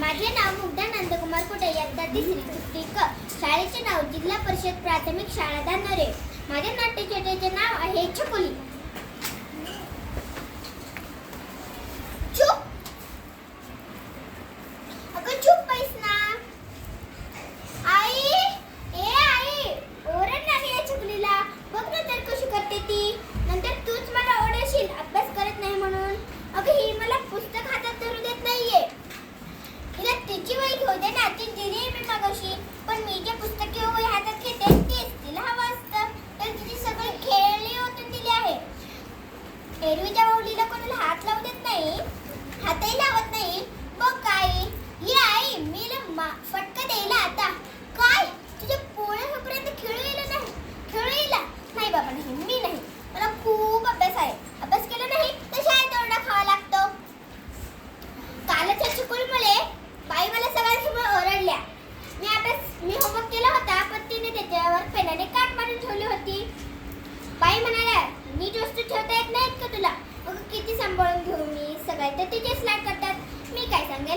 माझे नाव मुग्धा नंदकुमार कुटे. इयत्ता तिसरी सुट्टी क. शाळेचे नाव जिल्हा परिषद प्राथमिक शाळा दानरे माझ्या नाट्यचेतेचे नाव आहे छकुली एरवीच्या माऊलीला कोणाला हात लावू देत नाही हातही लावत नाही. बघ काय ये आई मी ना मा- फटका द्यायला आता. काय? तुझ्या पोळ्यापर्यंत खेळू येईल नाही खेळू येईल. नाही बाबा नाही मी नाही. मला खूप अभ्यास आहे.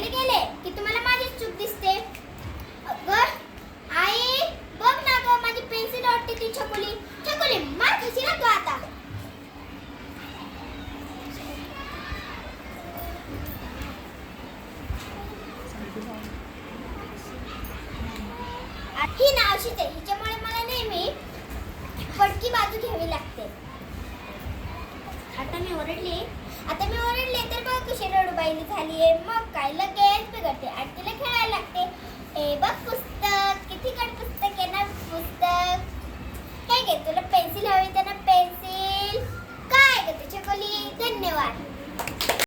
मी गेले की तुम्हाला माझीच चूक दिसते. अगं आई बघ ना गं माझी पेन्सिल वाटते ती छकुली. छकुली मार खाशी ना तू आता. ही ना अशीच आहे. हिच्यामुळे मला नेहमी फटकी बाजू घ्यावी लागते. आता मी ओरडली. आता मी ओरडले तर बघ कशी रडूबाईली झाली आहे मग काय लगेच बिघडते आणि तिला खेळायला लागते.